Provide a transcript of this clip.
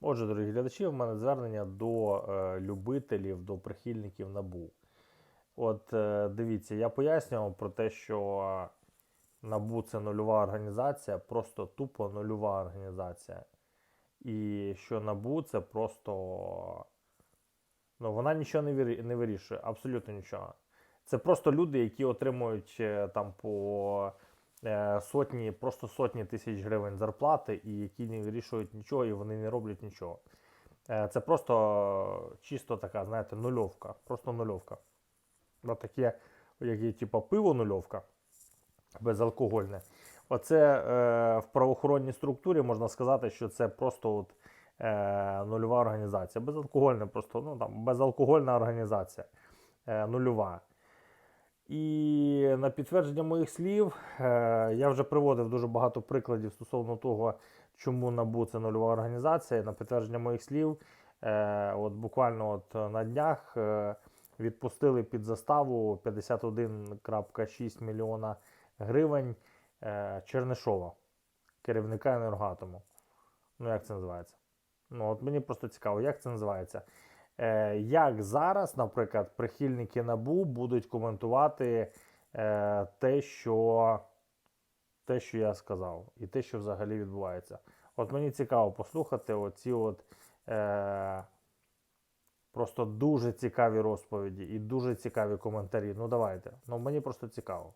Отже, дорогі глядачі, в мене звернення до е, любителів, до прихильників НАБУ. От е, дивіться, я пояснював про те, що НАБУ це нульова організація, просто тупо нульова організація. І що НАБУ це просто. Ну, вона нічого не, вирі- не вирішує, абсолютно нічого. Це просто люди, які отримують е, там по е, сотні, просто сотні тисяч гривень зарплати, і які не вирішують нічого, і вони не роблять нічого. Е, Це просто чисто така, знаєте, нульовка. Просто нульовка. От таке, як є, типу, пиво нульовка безалкогольне. Оце е, в правоохоронній структурі можна сказати, що це просто от, е, нульова організація. Безалкогольна, просто ну, там, безалкогольна організація. Е, нульова. І на підтвердження моїх слів, е, я вже приводив дуже багато прикладів стосовно того, чому НАБУ це нульова організація. На підтвердження моїх слів, е, от буквально от на днях е, відпустили під заставу 51,6 мільйона гривень е, Чернишова, керівника енергоатому. Ну, як це називається? Ну, от мені просто цікаво, як це називається. Е, як зараз, наприклад, прихильники НАБУ будуть коментувати е, те, що, те, що я сказав, і те, що взагалі відбувається. От мені цікаво послухати оці от. Е, Просто дуже цікаві розповіді і дуже цікаві коментарі. Ну давайте. Ну мені просто цікаво.